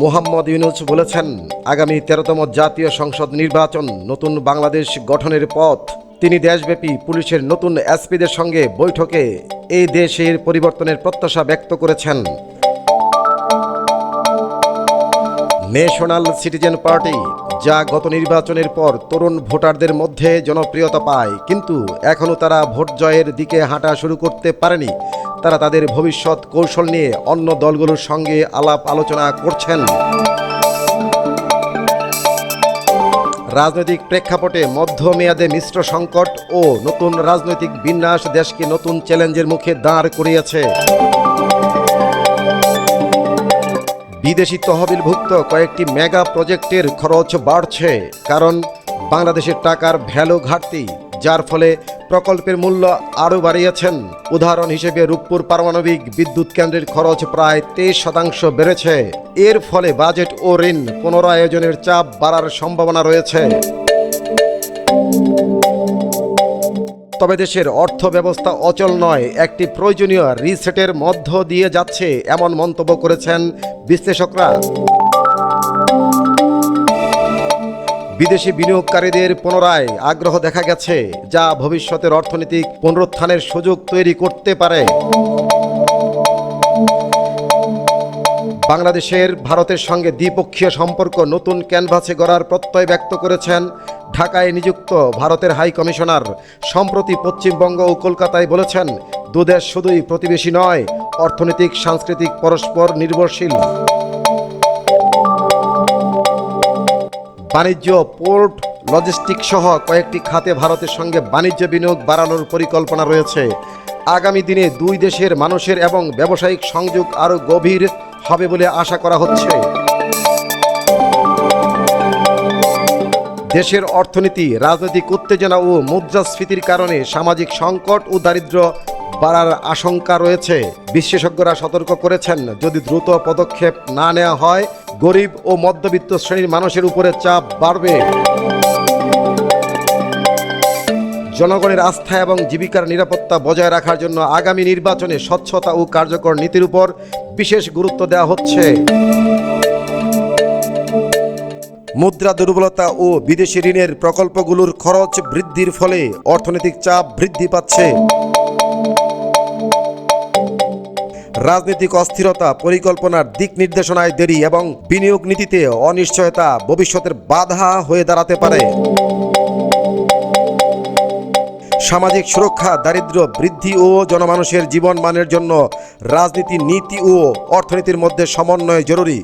মুহাম্মদ ইউনুস বলেছেন, আগামী তেরোতম জাতীয় সংসদ নির্বাচন নতুন বাংলাদেশ গঠনের পথ। তিনি দেশব্যাপী পুলিশের নতুন এসপিদের সঙ্গে বৈঠকে এই দেশের পরিবর্তনের প্রত্যাশা ব্যক্ত করেছেন। ন্যাশনাল সিটিজেন পার্টি যা গত নির্বাচনের পর তরুণ ভোটারদের মধ্যে জনপ্রিয়তা পায়। কিন্তু এখনও তারা ভোট জয়ের দিকে হাঁটা শুরু করতে পারেনি। তারা তাদের ভবিষ্যৎ কৌশল নিয়ে অন্য দলগুলোর সঙ্গে আলাপ আলোচনা করছেন। রাজনৈতিক প্রেক্ষাপটে মধ্যমেয়াদে মিশ্র সংকট ও নতুন রাজনৈতিক বিন্যাস দেশকে নতুন চ্যালেঞ্জের মুখে দাঁড় করিয়েছে। বিদেশি তহবিলভুক্ত কয়েকটি মেগা প্রজেক্টের খরচ বাড়ছে, কারণ বাংলাদেশের টাকার ভ্যালু ঘাটতি, যার ফলে প্রকল্পের মূল্য আরও বাড়িয়েছেন। উদাহরণ হিসেবে রূপপুর পারমাণবিক বিদ্যুৎ কেন্দ্রের খরচ প্রায় তেইশ শতাংশ বেড়েছে। এর ফলে বাজেট ও ঋণ পুনরায়োজনের চাপ বাড়ার সম্ভাবনা রয়েছে। তবে দেশের অর্থ ব্যবস্থা অচল নয়, একটি প্রয়োজনীয় রিসেটের মধ্য দিয়ে যাচ্ছে এমন মন্তব্য করেছেন বিশ্লেষকরা। বিদেশি বিনিয়োগকারীদের পুনরায় আগ্রহ দেখা গেছে, যা ভবিষ্যতের অর্থনৈতিক পুনরুত্থানের সুযোগ তৈরি করতে পারে। বাংলাদেশের, ভারতের সঙ্গে দ্বিপক্ষীয় সম্পর্ক নতুন ক্যানভাসে গড়ার প্রত্যয় ব্যক্ত করেছেন ঢাকায় নিযুক্ত ভারতের হাই কমিশনার। সম্প্রতি পশ্চিমবঙ্গ ও কলকাতায় বলেছেন, দুদেশ শুধুই প্রতিবেশী নয়, অর্থনৈতিক, সাংস্কৃতিক, পরস্পর নির্ভরশীল। বাণিজ্য, পোর্ট, লজিস্টিক সহ কয়েকটি খাতে ভারতের সঙ্গে বাণিজ্য বিনিয়োগ বাড়ানোর পরিকল্পনা রয়েছে। আগামী দিনে দুই দেশের মানুষের এবং ব্যবসায়িক সংযোগ আরও গভীর হবে বলে আশা করা হচ্ছে। দেশের অর্থনীতি, রাজনৈতিক উত্তেজনা ও মুদ্রাস্ফীতির কারণে সামাজিক সংকট ও দারিদ্র বাড়ার আশঙ্কা রয়েছে। বিশেষজ্ঞরা সতর্ক করেছেন, যদি দ্রুত পদক্ষেপ না নেওয়া হয়, গরিব ও মধ্যবিত্ত শ্রেণির মানুষের উপরে চাপ বাড়বে। জনগণের আস্থা এবং জীবিকার নিরাপত্তা বজায় রাখার জন্য আগামী নির্বাচনে স্বচ্ছতা ও কার্যকর নীতির উপর বিশেষ গুরুত্ব দেওয়া হচ্ছে। মুদ্রা দুর্বলতা ও বিদেশি ঋণের প্রকল্পগুলোর খরচ বৃদ্ধির ফলে অর্থনৈতিক চাপ বৃদ্ধি পাচ্ছে। রাজনৈতিক অস্থিরতা পরিকল্পনার দিক নির্দেশনায় দেরি এবং বিনিয়োগ নীতিতে অনিশ্চয়তা ভবিষ্যতের বাধা হয়ে দাঁড়াতে পারে। সামাজিক সুরক্ষা দারিদ্র বৃদ্ধি ও জনমানুষের জীবন মানের জন্য রাজনীতি, নীতি ও অর্থনীতির মধ্যে সমন্বয় জরুরি।